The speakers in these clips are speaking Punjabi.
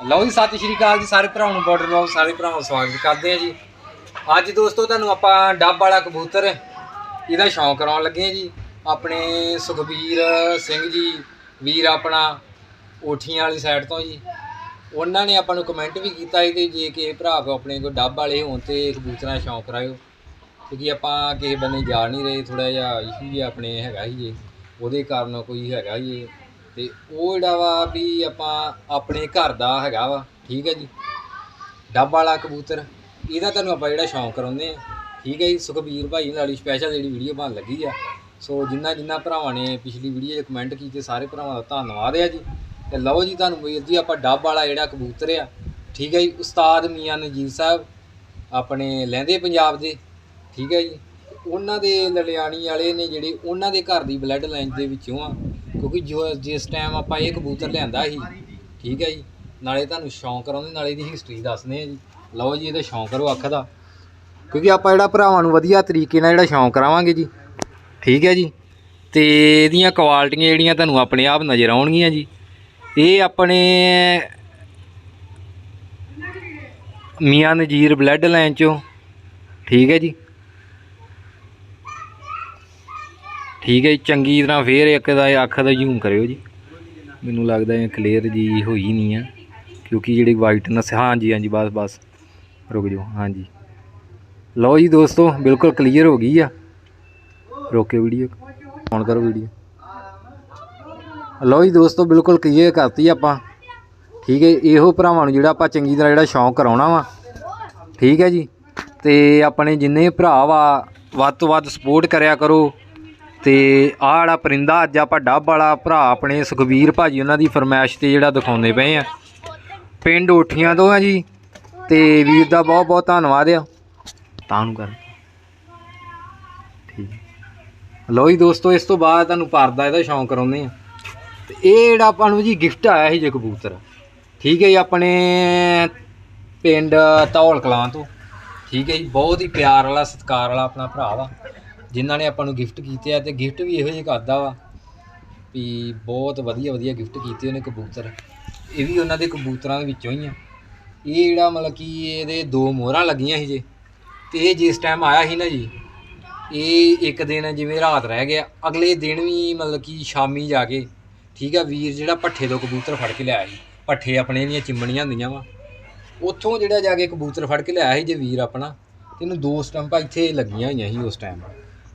ਲਓ ਜੀ, ਸਤਿ ਸ਼੍ਰੀ ਅਕਾਲ ਜੀ, ਸਾਰੇ ਭਰਾਵਾਂ ਨੂੰ ਬਾਰਡਰ ਲਓ, ਸਾਰੇ ਭਰਾਵਾਂ ਦਾ ਸਵਾਗਤ ਕਰਦੇ ਆ ਜੀ। ਅੱਜ ਦੋਸਤੋ, ਤੁਹਾਨੂੰ ਆਪਾਂ ਡੱਬ ਵਾਲਾ ਕਬੂਤਰ, ਇਹਦਾ ਸ਼ੌਂਕ ਕਰਾਉਣ ਲੱਗੇ ਆ ਜੀ। ਆਪਣੇ ਸੁਖਬੀਰ ਸਿੰਘ ਜੀ, ਵੀਰ ਆਪਣਾ ਓਠੀਆਂ ਵਾਲੀ ਸਾਈਡ ਤੋਂ ਜੀ। ਉਹਨਾਂ ਨੇ ਆਪਾਂ ਨੂੰ ਕਮੈਂਟ ਵੀ ਕੀਤਾ ਸੀ ਤੇ ਜੇ ਕਿ ਭਰਾ ਕੋ ਆਪਣੇ ਕੋ ਡੱਬ ਵਾਲੇ ਹੋਣ ਤੇ ਕਬੂਤਰਾਂ ਦਾ ਸ਼ੌਂਕ ਕਰਾਇਓ। ਕਿਉਂਕਿ ਆਪਾਂ ਕਿਸੇ ਬੰਨੇ ਜਾ ਨਹੀਂ ਰਹੇ ਥੋੜਾ ਜਿਹਾ ਇਸ਼ੂ ਜਿਹਾ ਆਪਣੇ ਹੈਗਾ ਹੀ ਜੇ। ਉਹਦੇ ਕਾਰਨ ਕੋਈ ਹੈਗਾ ਹੀ ਤੇ ਉਹ ਜਿਹੜਾ ਵਾ ਵੀ ਆਪਾਂ ਆਪਣੇ ਘਰ ਦਾ ਹੈਗਾ ਵਾ, ਠੀਕ ਹੈ ਜੀ? ਡੱਬ ਵਾਲਾ ਕਬੂਤਰ, ਇਹਦਾ ਤੁਹਾਨੂੰ ਆਪਾਂ ਜਿਹੜਾ ਸ਼ੌਂਕ ਕਰਾਉਂਦੇ ਆ ਠੀਕ ਹੈ ਜੀ, ਸੁਖਬੀਰ ਭਾਈ ਨਾਲ ਸਪੈਸ਼ਲ ਜਿਹੜੀ ਵੀਡੀਓ ਬਣ ਲੱਗੀ ਆ। ਸੋ ਜਿੰਨਾ ਜਿੰਨਾ ਭਰਾਵਾਂ ਨੇ ਪਿਛਲੀ ਵੀਡੀਓ 'ਚ ਕਮੈਂਟ ਕੀਤੇ, ਸਾਰੇ ਭਰਾਵਾਂ ਦਾ ਧੰਨਵਾਦ ਆ ਜੀ। ਤੇ ਲਓ ਜੀ ਤੁਹਾਨੂੰ ਵੀਰ ਜੀ, ਆਪਾਂ ਡੱਬ ਵਾਲਾ ਜਿਹੜਾ ਕਬੂਤਰ ਆ, ਠੀਕ ਹੈ ਜੀ, ਉਸਤਾਦ ਮੀਆਂ ਨਜੀਬ ਸਾਹਿਬ ਆਪਣੇ ਲਹਿੰਦੇ ਪੰਜਾਬ ਦੇ, ਠੀਕ ਹੈ ਜੀ। ਉਹਨਾਂ ਦੇ ਲਲਿਆਣੀ ਵਾਲੇ ਨੇ ਜਿਹੜੇ ਉਹਨਾਂ ਦੇ ਘਰ ਦੀ ਬਲੱਡ ਲਾਈਨ ਦੇ ਵਿੱਚੋਂ ਆ ਕਿਉਂਕਿ ਜੋ ਜਿਸ ਟਾਈਮ ਆਪਾਂ ਇਹ ਕਬੂਤਰ ਲਿਆਂਦਾ ਸੀ, ਠੀਕ ਹੈ ਜੀ, ਨਾਲੇ ਤੁਹਾਨੂੰ ਸ਼ੌਂਕ ਕਰਾਉਂਦੇ, ਨਾਲੇ ਇਹਦੀ ਹਿਸਟਰੀ ਦੱਸਦੇ ਆ ਜੀ। ਲਓ ਜੀ, ਇਹਦਾ ਸ਼ੌਂਕ ਕਰੋ ਅੱਖ ਦਾ। ਕਿਉਂਕਿ ਆਪਾਂ ਜਿਹੜਾ ਭਰਾਵਾਂ ਨੂੰ ਵਧੀਆ ਤਰੀਕੇ ਨਾਲ ਜਿਹੜਾ ਸ਼ੌਂਕ ਕਰਾਵਾਂਗੇ ਜੀ, ਠੀਕ ਹੈ ਜੀ। ਤੇ ਇਹਦੀਆਂ ਕੁਆਲਟੀਆਂ ਜਿਹੜੀਆਂ ਤੁਹਾਨੂੰ ਆਪਣੇ ਆਪ ਨਜ਼ਰ ਆਉਣਗੀਆਂ ਜੀ। ਇਹ ਆਪਣੇ ਮੀਆਂ ਨਜੀਰ ਬਲੱਡ ਲਾਈਨ ਚੋਂ, ਠੀਕ ਹੈ ਜੀ। ਠੀਕ ਹੈ ਜੀ, ਚੰਗੀ ਤਰ੍ਹਾਂ ਫੇਰ ਇੱਕ ਦਾ ਇਹ ਅੱਖ ਦਾ ਜ਼ੂਮ ਕਰਿਓ ਜੀ। ਮੈਨੂੰ ਲੱਗਦਾ ਇਹ ਕਲੀਅਰ ਜੀ ਹੋਈ ਨਹੀਂ ਆ, ਕਿਉਂਕਿ ਜਿਹੜੀ ਵਾਈਟਨੈਸ ਹਾਂਜੀ ਹਾਂਜੀ ਬਸ ਬਸ। ਰੁਕ ਜਾਓ ਹਾਂਜੀ ਲਓ ਜੀ ਦੋਸਤੋ, ਬਿਲਕੁਲ ਕਲੀਅਰ ਹੋ ਗਈ ਆ। ਰੋਕੇ ਵੀਡੀਓ ਔਨ ਕਰੋ ਵੀਡੀਓ ਲਓ ਜੀ ਦੋਸਤੋ, ਬਿਲਕੁਲ ਕਲੀਅਰ ਕਰਤੀ ਆਪਾਂ। ਠੀਕ ਹੈ ਇਹੋ ਭਰਾਵਾਂ ਨੂੰ ਜਿਹੜਾ ਆਪਾਂ ਚੰਗੀ ਤਰ੍ਹਾਂ ਜਿਹੜਾ ਸ਼ੌਂਕ ਕਰਾਉਣਾ ਵਾ। ਠੀਕ ਹੈ ਜੀ, ਤੇ ਆਪਣੇ ਜਿੰਨੇ ਭਰਾ ਵਾ, ਵੱਧ ਤੋਂ ਵੱਧ ਸਪੋਰਟ ਕਰਿਆ ਕਰੋ। ਤੇ ਆਹ ਜਿਹੜਾ ਪਰਿੰਦਾ ਅੱਜ ਆਪਾਂ ਡੱਬ ਵਾਲਾ ਭਰਾ ਆਪਣੇ ਸੁਖਬੀਰ ਭਾਜੀ ਉਹਨਾਂ ਦੀ ਫਰਮਾਇਸ਼ ਤੇ ਜਿਹੜਾ ਦਿਖਾਉਂਦੇ ਪਏ ਆ। ਪਿੰਡ ਓਠੀਆਂ ਤੋਂ ਆ ਜੀ, ਤੇ ਵੀਰ ਦਾ ਬਹੁਤ ਬਹੁਤ ਧੰਨਵਾਦ ਆ। ਤਾਂ ਨੂੰ ਕਰ। ਠੀਕ। ਲਓ ਜੀ ਦੋਸਤੋ, ਇਸ ਤੋਂ ਬਾਅਦ ਤੁਹਾਨੂੰ ਪਰਦਾ ਇਹਦਾ ਸ਼ੌਂਕ ਕਰਾਉਂਦੇ ਆ। ਤੇ ਇਹ ਜਿਹੜਾ ਆਪਾਂ ਨੂੰ ਜੀ ਗਿਫਟ ਆਇਆ ਸੀ ਜੇ ਕਬੂਤਰ ਠੀਕ ਹੈ ਜੀ, ਆਪਣੇ ਪਿੰਡ ਧੌਲ ਕਲਾਂ ਤੋਂ। ਠੀਕ ਹੈ ਜੀ, ਬਹੁਤ ਹੀ ਪਿਆਰ ਵਾਲਾ, ਸਤਿਕਾਰ ਵਾਲਾ ਆਪਣਾ ਭਰਾ ਵਾ। ਜਿਨ੍ਹਾਂ ਨੇ ਆਪਾਂ ਨੂੰ ਗਿਫਟ ਕੀਤੇ ਆ, ਤੇ ਗਿਫਟ ਵੀ ਇਹੋ ਜਿਹੇ ਕਰਦਾ ਵਾ, ਵੀ ਬਹੁਤ ਵਧੀਆ ਵਧੀਆ ਗਿਫਟ ਕੀਤੇ ਉਹਨੇ ਕਬੂਤਰ। ਇਹ ਵੀ ਉਹਨਾਂ ਦੇ ਕਬੂਤਰਾਂ ਦੇ ਵਿੱਚੋਂ ਹੀ ਆ। ਇਹ ਜਿਹੜਾ ਮਤਲਬ ਕਿ ਇਹਦੇ ਦੋ ਮੋਹਰਾਂ ਲੱਗੀਆਂ ਸੀ ਜੇ, ਤੇ ਇਹ ਜਿਸ ਟਾਈਮ ਆਇਆ ਸੀ ਨਾ ਜੀ, ਇਹ ਇੱਕ ਦਿਨ ਜਿਵੇਂ ਰਾਤ ਰਹਿ ਗਿਆ, ਅਗਲੇ ਦਿਨ ਵੀ ਮਤਲਬ ਕਿ ਸ਼ਾਮੀ ਜਾ ਕੇ, ਠੀਕ ਆ ਵੀਰ ਜਿਹੜਾ ਪੱਠੇ ਤੋਂ ਕਬੂਤਰ ਫੜ ਕੇ ਲਿਆਇਆ ਸੀ ਪੱਠੇ ਆਪਣੇ ਦੀਆਂ ਚਿੰਮਣੀਆਂ ਹੁੰਦੀਆਂ ਵਾ। ਉੱਥੋਂ ਜਿਹੜਾ ਜਾ ਕੇ ਕਬੂਤਰ ਫੜ ਕੇ ਲਿਆਇਆ ਸੀ ਜੇ ਵੀਰ ਆਪਣਾ ਤੈਨੂੰ ਦੋ ਸਟੰਪਾਂ ਇੱਥੇ ਲੱਗੀਆਂ ਹੋਈਆਂ ਸੀ ਉਸ ਟਾਈਮ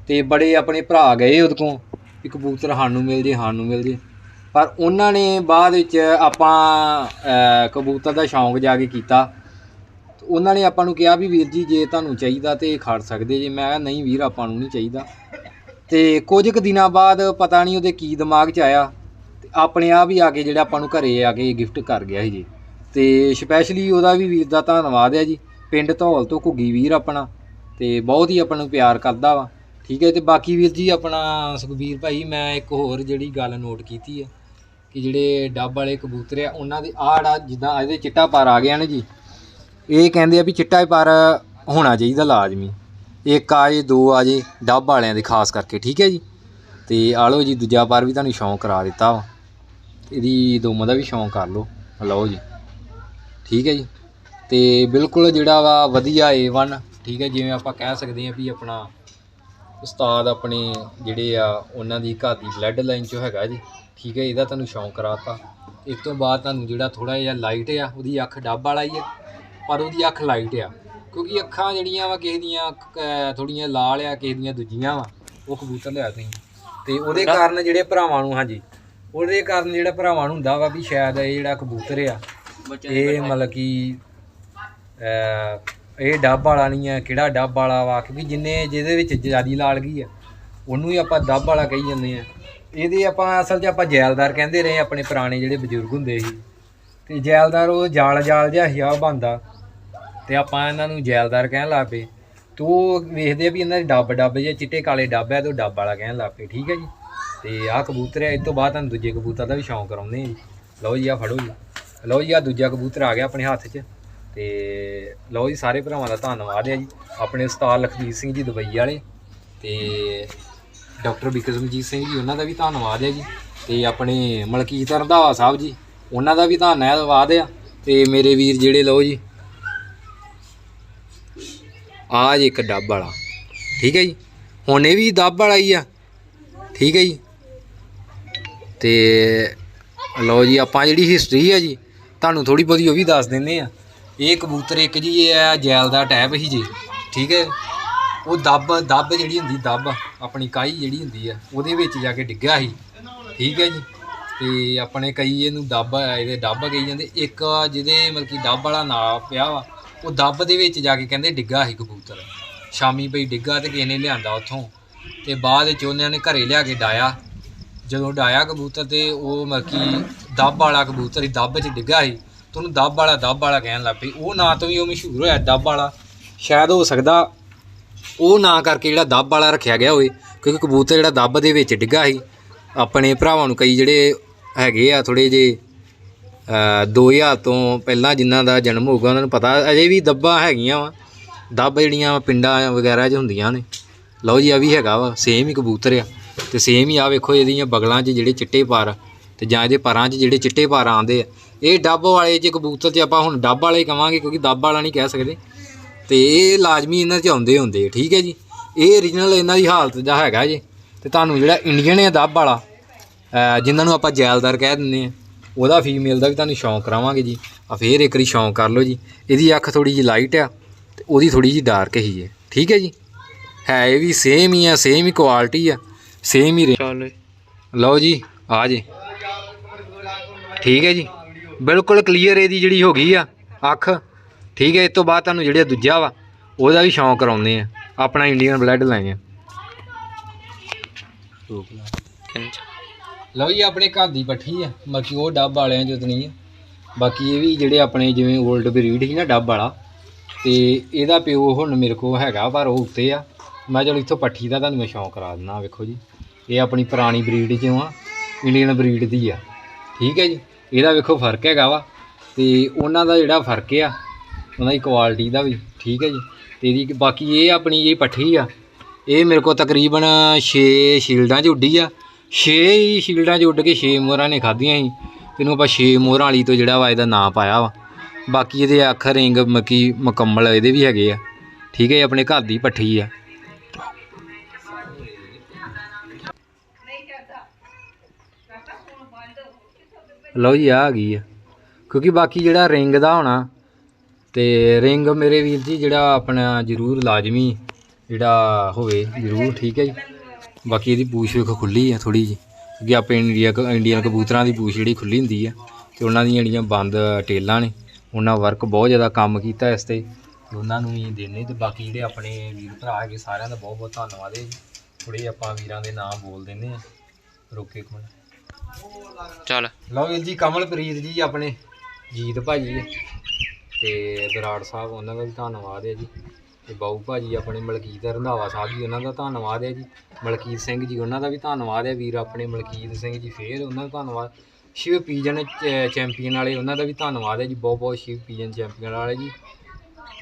ਤੇ ਬੜੇ ਆਪਣੇ ਭਰਾ ਗਏ ਉਹਦੇ ਕੋਲ। ਵੀ ਕਬੂਤਰ ਸਾਨੂੰ ਮਿਲ ਜੇ, ਸਾਨੂੰ ਮਿਲ ਜੇ। ਪਰ ਉਹਨਾਂ ਨੇ ਬਾਅਦ ਵਿੱਚ ਆਪਾਂ ਕਬੂਤਰ ਦਾ ਸ਼ੌਂਕ ਜਾ ਕੇ ਕੀਤਾ। ਉਹਨਾਂ ਨੇ ਆਪਾਂ ਨੂੰ ਕਿਹਾ ਵੀ ਵੀਰ ਜੀ, ਜੇ ਤੁਹਾਨੂੰ ਚਾਹੀਦਾ ਤੇ ਖੜ ਸਕਦੇ ਜੇ। ਮੈਂ ਕਿਹਾ, ਨਹੀਂ ਵੀਰ, ਆਪਾਂ ਨੂੰ ਨਹੀਂ ਚਾਹੀਦਾ। ਤੇ ਕੁਝ ਕੁ ਦਿਨਾਂ ਬਾਅਦ ਪਤਾ ਨਹੀਂ ਉਹਦੇ ਕੀ ਦਿਮਾਗ 'ਚ ਆਇਆ। ਤੇ ਆਪਣੇ ਆਪ ਹੀ ਆ ਕੇ ਜਿਹੜਾ ਆਪਾਂ ਨੂੰ ਘਰੇ ਆ ਕੇ ਗਿਫਟ ਕਰ ਗਿਆ ਸੀ ਜੀ। ਤੇ ਸਪੈਸ਼ਲੀ ਉਹਦਾ ਵੀ ਵੀਰ ਦਾ ਧੰਨਵਾਦ ਹੈ ਜੀ। ਪਿੰਡ ਧੌਲ ਤੋਂ ਘੁੱਗੀ ਵੀਰ ਆਪਣਾ। ਤੇ ਬਹੁਤ ਹੀ ਆਪਾਂ ਨੂੰ ਪਿਆਰ ਕਰਦਾ ਵਾ। ਠੀਕ ਹੈ, ਤੇ ਬਾਕੀ ਵੀਰ ਜੀ ਆਪਣਾ ਸੁਖਬੀਰ ਭਾਈ, ਮੈਂ ਇੱਕ ਹੋਰ ਜਿਹੜੀ ਗੱਲ ਨੋਟ ਕੀਤੀ ਆ ਕਿ ਜਿਹੜੇ ਡੱਬ ਵਾਲੇ ਕਬੂਤਰ ਆ, ਉਹਨਾਂ ਦੇ ਆੜਾ ਜਿੱਦਾਂ ਇਹਦੇ ਚਿੱਟਾ ਪਰ ਆ ਗਿਆ ਨਾ ਜੀ, ਇਹ ਕਹਿੰਦੇ ਆ ਵੀ ਚਿੱਟਾ ਪਰ ਹੋਣਾ ਚਾਹੀਦਾ ਲਾਜ਼ਮੀ। ਇੱਕ ਆ ਜੇ, ਦੋ ਆ ਜੇ ਡੱਬ ਵਾਲਿਆਂ ਦੇ ਖਾਸ ਕਰਕੇ, ਠੀਕ ਹੈ ਜੀ? ਤੇ ਆ ਲਓ ਜੀ, ਦੂਜਾ ਪਰ ਵੀ ਤੁਹਾਨੂੰ ਸ਼ੌਂਕ ਕਰਾ ਦਿੱਤਾ ਵਾ। ਇਹਦੀ ਦੋਵਾਂ ਦਾ ਵੀ ਸ਼ੌਂਕ ਕਰ ਲਓ। ਲਓ ਜੀ। ਠੀਕ ਹੈ ਜੀ। ਤੇ ਬਿਲਕੁਲ ਜਿਹੜਾ ਵਾ ਵਧੀਆ A1 ਠੀਕ ਹੈ, ਜਿਵੇਂ ਆਪਾਂ ਕਹਿ ਸਕਦੇ ਹਾਂ ਵੀ ਆਪਣਾ ਉਸਤਾਦ ਆਪਣੇ ਜਿਹੜੇ ਆ ਉਹਨਾਂ ਦੀ ਘਰ ਦੀ ਬਲੱਡ ਲਾਈਨ ਚੋਂ ਹੈਗਾ ਜੀ। ਠੀਕ ਹੈ ਇਹਦਾ ਤੁਹਾਨੂੰ ਸ਼ੌਂਕ ਕਰਾਤਾ। ਇਸ ਤੋਂ ਬਾਅਦ ਤੁਹਾਨੂੰ ਜਿਹੜਾ ਥੋੜਾ ਜਿਹਾ ਲਾਈਟ ਆ ਉਹਦੀ ਅੱਖ ਡੱਬ ਵਾਲਾ ਹੀ ਆ ਪਰ ਉਹਦੀ ਅੱਖ ਲਾਈਟ ਆ। ਕਿਉਂਕਿ ਅੱਖਾਂ ਜਿਹੜੀਆਂ ਵਾ ਕਿਸੇ ਦੀਆਂ ਥੋੜੀਆਂ ਲਾਲ ਆ ਕਿਸੇ ਦੀਆਂ ਦੂਜੀਆਂ ਵਾ ਉਹ ਕਬੂਤਰ ਲਿਆ ਤੁਸੀਂ। ਤੇ ਉਹਦੇ ਕਾਰਨ ਜਿਹੜੇ ਭਰਾਵਾਂ ਨੂੰ ਹਾਂਜੀ। ਉਹਦੇ ਕਾਰਨ ਜਿਹੜਾ ਭਰਾਵਾਂ ਨੂੰ ਹੁੰਦਾ ਵਾ ਵੀ ਸ਼ਾਇਦ ਇਹ ਜਿਹੜਾ ਕਬੂਤਰ ਆ ਇਹ ਮਤਲਬ ਕਿ ਇਹ ਡੱਬ ਵਾਲਾ ਨਹੀਂ ਆ ਕਿਹੜਾ ਡੱਬ ਵਾਲਾ ਵਾ, ਕਿਉਂਕਿ ਜਿੰਨੇ ਜਿਹਦੇ ਵਿੱਚ ਜਿਆਦੀ ਲਾਲ ਗਈ ਆ, ਉਹਨੂੰ ਹੀ ਆਪਾਂ ਡੱਬ ਵਾਲਾ ਕਹੀ ਜਾਂਦੇ ਆ। ਇਹਦੇ ਆਪਾਂ ਅਸਲ 'ਚ ਆਪਾਂ ਜੈਲਦਾਰ ਕਹਿੰਦੇ ਰਹੇ ਆਪਣੇ ਪੁਰਾਣੇ ਜਿਹੜੇ ਬਜ਼ੁਰਗ ਹੁੰਦੇ ਸੀ। ਤੇ ਜੈਲਦਾਰ ਉਹ ਜਾਲ ਜਾਲ ਜਿਹਾ ਸੀ ਆ ਬੰਦਾ। ਤੇ ਆਪਾਂ ਇਹਨਾਂ ਨੂੰ ਜੈਲਦਾਰ ਕਹਿਣ ਲੱਗ ਪਏ। ਤੇ ਉਹ ਵੇਖਦੇ ਆ ਵੀ ਇਹਨਾਂ ਦੇ ਡੱਬ ਡੱਬ ਜੇ ਚਿੱਟੇ ਕਾਲੇ ਡੱਬ ਆ, ਤੇ ਉਹ ਡੱਬ ਵਾਲਾ ਕਹਿਣ ਲੱਗ ਪਏ, ਠੀਕ ਹੈ ਜੀ? ਤੇ ਆਹ ਕਬੂਤਰ ਹੈ ਇਸ ਤੋਂ ਬਾਅਦ ਤੁਹਾਨੂੰ ਦੂਜੇ ਕਬੂਤਰ ਦਾ ਵੀ ਸ਼ੌਂਕ ਕਰਾਉਂਦੇ ਆ ਜੀ। ਲਓ ਜੀ ਆ ਫੜੋ ਜੀ। ਲਓ ਜੀ ਆ ਦੂਜਾ ਕਬੂਤਰ ਆ ਗਿਆ ਆਪਣੇ ਹੱਥ 'ਚ। ਤੇ ਲਓ ਜੀ, ਸਾਰੇ ਭਰਾਵਾਂ ਦਾ ਧੰਨਵਾਦ ਹੈ ਜੀ। ਆਪਣੇ ਉਸਤਾਦ ਲਖਬੀਰ ਸਿੰਘ ਜੀ ਦੁਬਈ ਵਾਲੇ ਤੇ ਡਾਕਟਰ ਬਿਕਰਮਜੀਤ ਸਿੰਘ ਜੀ, ਉਹਨਾਂ ਦਾ ਵੀ ਧੰਨਵਾਦ ਹੈ ਜੀ। ਤੇ ਆਪਣੇ ਮਲਕੀਤ ਰੰਧਾਵਾ ਸਾਹਿਬ ਜੀ, ਉਹਨਾਂ ਦਾ ਵੀ ਧੰਨਵਾਦ ਆ। ਤੇ ਮੇਰੇ ਵੀਰ ਜਿਹੜੇ ਲਓ ਜੀ ਆ ਜੀ ਇੱਕ ਡੱਬ ਵਾਲਾ, ਠੀਕ ਹੈ ਜੀ? ਹੁਣ ਇਹ ਵੀ ਡੱਬ ਵਾਲਾ ਹੀ ਆ, ਠੀਕ ਹੈ ਜੀ? ਤੇ ਲਓ ਜੀ, ਆਪਾਂ ਜਿਹੜੀ ਹਿਸਟਰੀ ਆ ਜੀ, ਤੁਹਾਨੂੰ ਥੋੜੀ ਬਹੁਤੀ ਉਹ ਵੀ ਦੱਸ ਦਿੰਦੇ ਆ। ਇਹ ਕਬੂਤਰ ਇੱਕ ਜੀ, ਇਹ ਆ ਜੈਲ ਦਾ ਟੈਪ ਹੀ ਜੀ, ਠੀਕ ਹੈ? ਉਹ ਦੱਬ ਦੱਬ ਜਿਹੜੀ ਹੁੰਦੀ, ਦੱਬ, ਆਪਣੀ ਕਾਈ ਜਿਹੜੀ ਹੁੰਦੀ ਆ, ਉਹਦੇ ਵਿੱਚ ਜਾ ਕੇ ਡਿੱਗਿਆ ਸੀ, ਠੀਕ ਹੈ ਜੀ? ਤੇ ਆਪਣੇ ਕਈ ਇਹਨੂੰ ਦੱਬ, ਇਹਦੇ ਦੱਬ ਕਹੀ ਜਾਂਦੇ, ਇੱਕ ਜਿਹਦੇ ਮਤਲਬ ਕਿ ਦੱਬ ਵਾਲਾ ਨਾਂ ਪਿਆ ਵਾ, ਉਹ ਦੱਬ ਦੇ ਵਿੱਚ ਜਾ ਕੇ ਕਹਿੰਦੇ ਡਿੱਗਾ ਸੀ ਕਬੂਤਰ। ਸ਼ਾਮੀ ਪਈ ਡਿੱਗਾ ਤੇ ਕਿਸੇ ਨੇ ਲਿਆਂਦਾ ਉੱਥੋਂ, ਤੇ ਬਾਅਦ ਵਿੱਚ ਉਹਨਾਂ ਨੇ ਘਰੇ ਲਿਆ ਕੇ ਡਾਇਆ। ਜਦੋਂ ਡਾਇਆ ਕਬੂਤਰ ਤੇ, ਉਹ ਮਤਲਬ ਕਿ ਦੱਬ ਵਾਲਾ ਕਬੂਤਰ ਹੀ ਦੱਬ 'ਚ ਡਿੱਗਾ ਸੀ। ਤੁਹਾਨੂੰ ਦੱਬ ਵਾਲਾ ਦੱਬ ਵਾਲਾ ਕਹਿਣ ਲੱਗ ਪਈ। ਉਹ ਨਾਂ ਤੋਂ ਵੀ ਉਹ ਮਸ਼ਹੂਰ ਹੋਇਆ, ਦੱਬ ਵਾਲਾ। ਸ਼ਾਇਦ ਹੋ ਸਕਦਾ ਉਹ ਨਾਂ ਕਰਕੇ ਜਿਹੜਾ ਦੱਬ ਵਾਲਾ ਰੱਖਿਆ ਗਿਆ ਹੋਵੇ, ਕਿਉਂਕਿ ਕਬੂਤਰ ਜਿਹੜਾ ਦੱਬ ਦੇ ਵਿੱਚ ਡਿੱਗਾ ਸੀ। ਆਪਣੇ ਭਰਾਵਾਂ ਨੂੰ ਕਈ ਜਿਹੜੇ ਹੈਗੇ ਆ ਥੋੜੇ ਜੇ 2000 ਤੋਂ ਪਹਿਲਾਂ ਜਿਨ੍ਹਾਂ ਦਾ ਜਨਮ ਹੋਊਗਾ, ਉਹਨਾਂ ਨੂੰ ਪਤਾ ਅਜੇ ਵੀ ਦੱਬਾਂ ਹੈਗੀਆਂ ਵਾ। ਦੱਬ ਜਿਹੜੀਆਂ ਪਿੰਡਾਂ ਵਗੈਰਾ 'ਚ ਹੁੰਦੀਆਂ ਨੇ। ਲਓ ਜੀ ਆ ਵੀ ਹੈਗਾ ਵਾ ਸੇਮ ਹੀ ਕਬੂਤਰ ਆ। ਤੇ ਸੇਮ ਹੀ ਆ ਵੇਖੋ ਇਹਦੀਆਂ ਬਗਲਾਂ 'ਚ ਜਿਹੜੇ ਚਿੱਟੇ ਪਰ ਤੇ ਜਾਂ ਇਹਦੇ ਪਰਾਂ 'ਚ ਜਿਹੜੇ ਚਿੱਟੇ ਪਰ ਆਉਂਦੇ ਆ। ਇਹ ਡੱਬ ਵਾਲੇ ਜੇ ਕਬੂਤਰ 'ਚ ਆਪਾਂ ਹੁਣ ਡੱਬ ਵਾਲੇ ਕਵਾਂਗੇ ਕਿਉਂਕਿ ਦੱਬ ਵਾਲਾ ਨਹੀਂ ਕਹਿ ਸਕਦੇ। ਤੇ ਇਹ ਲਾਜ਼ਮੀ ਇਹਨਾਂ 'ਚ ਆਉਂਦੇ ਹੁੰਦੇ ਠੀਕ ਹੈ ਜੀ? ਇਹ origignal ਇਹਨਾਂ ਦੀ ਹਾਲਤ ਦਾ ਹੈਗਾ ਜੀ। ਤੇ ਤੁਹਾਨੂੰ ਜਿਹੜਾ ਇੰਡੀਅਨ ਹੈ ਦੱਬ ਵਾਲਾ ਜਿਨ੍ਹਾਂ ਨੂੰ ਆਪਾਂ ਜੈਲਦਾਰ ਕਹਿ ਦਿੰਦੇ ਆ ਉਹਦਾ ਫੀਮੇਲ ਦਾ ਵੀ ਤੁਹਾਨੂੰ ਸ਼ੌਂਕ ਕਰਾਵਾਂਗੇ ਜੀ। ਆ ਫੇਰ ਇੱਕ ਵਾਰੀ ਸ਼ੌਂਕ ਕਰ ਲਓ ਜੀ। ਇਹਦੀ ਅੱਖ ਥੋੜੀ ਜਿਹੀ ਲਾਈਟ ਆ ਤੇ ਉਹਦੀ ਥੋੜੀ ਜਿਹੀ ਡਾਰਕ ਹੀ ਹੈ। ਠੀਕ ਹੈ ਜੀ? ਹੈ ਇਹ ਵੀ ਸੇਮ ਹੀ ਆ ਸੇਮ ਹੀ ਕੁਆਲਿਟੀ ਆ ਸੇਮ ਹੀ ਲਓ ਜੀ ਆ ਜੀ। ਠੀਕ ਹੈ ਜੀ? ਬਿਲਕੁਲ ਕਲੀਅਰ ਇਹਦੀ ਜਿਹੜੀ ਹੋ ਗਈ ਆ, ਅੱਖ। ਠੀਕ ਹੈ, ਇਸ ਤੋਂ ਬਾਅਦ ਤੁਹਾਨੂੰ ਜਿਹੜਾ ਦੂਜਾ ਵਾ, ਉਹਦਾ ਵੀ ਸ਼ੌਂਕ ਕਰਾਉਂਦੇ ਆ। ਆਪਣਾ ਇੰਡੀਅਨ ਬਲੱਡ ਲਾਏ ਆ ਲਓ ਜੀ, ਆਪਣੇ ਘਰ ਦੀ ਪੱਠੀ ਆ। ਬਾਕੀ ਉਹ ਡੱਬ ਵਾਲਿਆਂ ਚੋਂ ਤਾਂ ਨਹੀਂ ਆ। ਬਾਕੀ ਇਹ ਵੀ ਜਿਹੜੇ ਆਪਣੇ ਜਿਵੇਂ 올ਡ ਬਰੀਡ ਸੀ ਨਾ, ਡੱਬ ਵਾਲਾ, ਤੇ ਇਹਦਾ ਪਿਓ ਹੁਣ ਮੇਰੇ ਕੋਲ ਹੈਗਾ ਪਰ ਉਹ ਉੱਤੇ ਆ। ਮੈਂ ਚਲੋ ਇੱਥੋਂ ਪੱਠੀ ਦਾ ਤੁਹਾਨੂੰ ਮੈਂ ਸ਼ੌਂਕ ਕਰਾ ਦਿੰਦਾ, ਵੇਖੋ ਜੀ। ਇਹ ਆਪਣੀ ਪੁਰਾਣੀ ਬਰੀਡ ਚੋਂ ਆ ਇੰਡੀਅਨ ਬਰੀਡ ਦੀ ਆ। ਠੀਕ ਹੈ ਜੀ। ਇਹਦਾ ਵੇਖੋ ਫ਼ਰਕ ਹੈਗਾ ਵਾ, ਤੇ ਉਹਨਾਂ ਦਾ ਜਿਹੜਾ ਫ਼ਰਕ ਆ, ਉਹਨਾਂ ਦੀ ਕੁਆਲਿਟੀ ਦਾ ਵੀ, ਠੀਕ ਹੈ ਜੀ। ਤੇ ਇਹਦੀ ਬਾਕੀ ਇਹ ਆਪਣੀ ਇਹ ਪੱਠੀ ਆ, ਇਹ ਮੇਰੇ ਕੋਲ ਤਕਰੀਬਨ 6 ਸ਼ੀਲਡਾਂ 'ਚ ਉੱਡੀ ਆ। 6 ਹੀ ਸ਼ੀਲਡਾਂ 'ਚ ਉੱਡ ਕੇ 6 ਮੋਹਰਾਂ ਨੇ ਖਾਧੀਆਂ ਸੀ, ਇਹਨੂੰ ਆਪਾਂ 6 ਮੋਹਰਾਂ ਵਾਲੀ ਤੋਂ ਜਿਹੜਾ ਵਾ ਇਹਦਾ ਨਾਂ ਪਾਇਆ ਵਾ। ਬਾਕੀ ਇਹਦੇ ਅੱਖ, ਰਿੰਗ, ਮਕੀ, ਮੁਕੰਮਲ ਇਹਦੇ ਵੀ ਹੈਗੇ ਆ, ਠੀਕ ਹੈ ਇਹ ਆਪਣੇ ਘਰ ਦੀ ਪੱਠੀ ਆ। ਲਓ ਜੀ ਆ ਆ ਗਈ ਆ। ਕਿਉਂਕਿ ਬਾਕੀ ਜਿਹੜਾ ਰਿੰਗ ਦਾ ਹੋਣਾ ਤੇ ਰਿੰਗ ਮੇਰੇ ਵੀਰ ਜੀ ਜਿਹੜਾ ਆਪਣਾ ਜ਼ਰੂਰ ਲਾਜ਼ਮੀ ਜਿਹੜਾ ਹੋਵੇ, ਜ਼ਰੂਰ, ਠੀਕ ਹੈ ਜੀ। ਬਾਕੀ ਇਹਦੀ ਪੂਛ ਵੇਖੋ ਖੁੱਲੀ ਆ ਥੋੜੀ ਜੀ ਕਿਉਂਕਿ ਆਪਣੇ ਇੰਡੀਆ ਇੰਡੀਅਨ ਕਬੂਤਰਾਂ ਦੀ ਪੂਛ ਜਿਹੜੀ ਖੁੱਲੀ ਹੁੰਦੀ ਆ ਤੇ ਉਹਨਾਂ ਦੀਆਂ ਜਿਹੜੀਆਂ ਬੰਦ ਟੇਲਾਂ ਨੇ, ਉਹਨਾਂ ਵਰਕ ਬਹੁਤ ਜ਼ਿਆਦਾ ਕੰਮ ਕੀਤਾ ਇਸ ਤੇ। ਉਹਨਾਂ ਨੂੰ ਹੀ ਦੇਣੇ ਤੇ ਬਾਕੀ ਜਿਹੜੇ ਆਪਣੇ ਵੀਰ ਭਰਾ ਹੈਗੇ ਸਾਰਿਆਂ ਦਾ ਬਹੁਤ ਬਹੁਤ ਧੰਨਵਾਦ ਹੈ ਜੀ। ਥੋੜੇ ਆਪਾਂ ਵੀਰਾਂ ਦੇ ਨਾਮ ਬੋਲ ਦਿੰਦੇ ਆ ਰੋਕੇ ਇੱਕ ਮਿੰਟ। ਚੱਲ। ਲਓ ਵੀਰ ਜੀ, ਕਮਲਪ੍ਰੀਤ ਜੀ ਆਪਣੇ ਜੀਤ ਭਾਜੀ ਹੈ ਤੇ ਬਰਾੜ ਸਾਹਿਬ, ਉਹਨਾਂ ਦਾ ਵੀ ਧੰਨਵਾਦ ਹੈ ਜੀ। ਤੇ ਬਾਊ ਭਾਜੀ ਆਪਣੇ ਮਲਕੀਤ ਰੰਧਾਵਾ ਸਾਹਿਬ ਜੀ, ਉਹਨਾਂ ਦਾ ਧੰਨਵਾਦ ਹੈ ਜੀ। ਮਲਕੀਤ ਸਿੰਘ ਜੀ, ਉਹਨਾਂ ਦਾ ਵੀ ਧੰਨਵਾਦ ਹੈ। ਵੀਰ ਆਪਣੇ ਮਲਕੀਤ ਸਿੰਘ ਜੀ ਫੇਰ ਉਹਨਾਂ ਦਾ ਧੰਨਵਾਦ। ਸ਼ਿਵ ਪੀਜਨ ਚੈ- ਚੈਂਪੀਅਨ ਵਾਲੇ, ਉਹਨਾਂ ਦਾ ਵੀ ਧੰਨਵਾਦ ਹੈ ਜੀ। ਬਹੁਤ ਬਹੁਤ ਸ਼ਿਵ ਪੀਜਨ ਚੈਂਪੀਅਨ ਵਾਲੇ ਜੀ।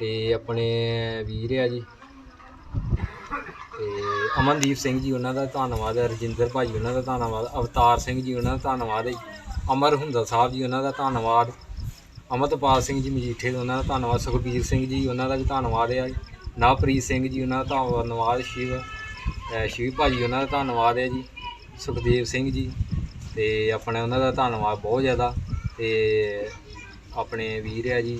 ਤੇ ਆਪਣੇ ਵੀਰ ਆ ਜੀ ਤੇ ਅਮਨਦੀਪ ਸਿੰਘ ਜੀ ਉਹਨਾਂ ਦਾ ਧੰਨਵਾਦ ਹੈ ਰਜਿੰਦਰ ਭਾਜੀ ਉਹਨਾਂ ਦਾ ਧੰਨਵਾਦ ਅਵਤਾਰ ਸਿੰਘ ਜੀ ਉਹਨਾਂ ਦਾ ਧੰਨਵਾਦ ਹੈ ਅਮਰ ਹੁੰਦਲ ਸਾਹਿਬ ਜੀ ਉਹਨਾਂ ਦਾ ਧੰਨਵਾਦ ਅਮਰਤਪਾਲ ਸਿੰਘ ਜੀ ਮਜੀਠੇ ਦਾ ਉਹਨਾਂ ਦਾ ਧੰਨਵਾਦ ਸੁਖਬੀਰ ਸਿੰਘ ਜੀ ਉਹਨਾਂ ਦਾ ਵੀ ਧੰਨਵਾਦ ਹੈ ਜੀ ਨਵਪ੍ਰੀਤ ਸਿੰਘ ਜੀ ਉਹਨਾਂ ਦਾ ਧੰਨਵਾਦ ਸ਼ਿਵ ਅਹ ਸ਼ਿਵ ਭਾਜੀ ਉਹਨਾਂ ਦਾ ਧੰਨਵਾਦ ਹੈ ਜੀ ਸੁਖਦੇਵ ਸਿੰਘ ਜੀ ਤੇ ਆਪਣੇ ਉਹਨਾਂ ਦਾ ਧੰਨਵਾਦ ਬਹੁਤ ਜ਼ਿਆਦਾ ਤੇ ਆਪਣੇ ਵੀਰ ਆ ਜੀ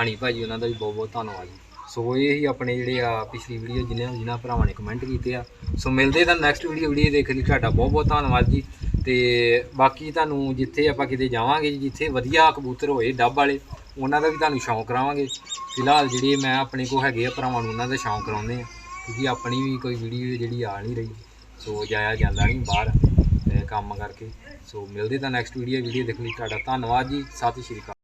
ਹਣੀ ਭਾਜੀ ਉਹਨਾਂ ਦਾ ਵੀ ਬਹੁਤ ਬਹੁਤ ਧੰਨਵਾਦ ਜੀ ਸੋ ਇਹ ਹੀ ਆਪਣੇ ਜਿਹੜੇ ਆ ਪਿਛਲੀ ਵੀਡੀਓ ਜਿਨ੍ਹਾਂ ਜਿਨ੍ਹਾਂ ਭਰਾਵਾਂ ਨੇ ਕਮੈਂਟ ਕੀਤੇ ਆ। ਸੋ ਮਿਲਦੇ ਤਾਂ ਨੈਕਸਟ ਵੀਡੀਓ ਵੀਡੀਓ ਦੇਖਣ ਲਈ। ਤੁਹਾਡਾ ਬਹੁਤ ਬਹੁਤ ਧੰਨਵਾਦ ਜੀ। ਤੇ ਬਾਕੀ ਤੁਹਾਨੂੰ ਜਿੱਥੇ ਆਪਾਂ ਕਿਤੇ ਜਾਵਾਂਗੇ ਜੀ, ਜਿੱਥੇ ਵਧੀਆ ਕਬੂਤਰ ਹੋਏ ਡੱਬ ਵਾਲੇ ਉਹਨਾਂ ਦਾ ਵੀ ਤੁਹਾਨੂੰ ਸ਼ੌਂਕ ਕਰਾਵਾਂਗੇ। ਫਿਲਹਾਲ ਜਿਹੜੇ ਮੈਂ ਆਪਣੇ ਕੋਲ ਹੈਗੇ ਆ ਭਰਾਵਾਂ ਨੂੰ ਉਹਨਾਂ ਦਾ ਸ਼ੌਂਕ ਕਰਾਉਂਦੇ ਆ ਕਿਉਂਕਿ ਆਪਣੀ ਵੀ ਕੋਈ ਵੀਡੀਓ ਜਿਹੜੀ ਆ ਨਹੀਂ ਰਹੀ। ਸੋ ਜਾਇਆ ਜਾਂਦਾ ਨਹੀਂ ਬਾਹਰ ਕੰਮ ਕਰਕੇ। ਸੋ ਮਿਲਦੇ ਤਾਂ ਨੈਕਸਟ ਵੀਡੀਓ ਵੀਡੀਓ ਦੇਖਣ ਲਈ। ਤੁਹਾਡਾ ਧੰਨਵਾਦ ਜੀ। ਸਤਿ ਸ਼੍ਰੀ ਅਕਾਲ।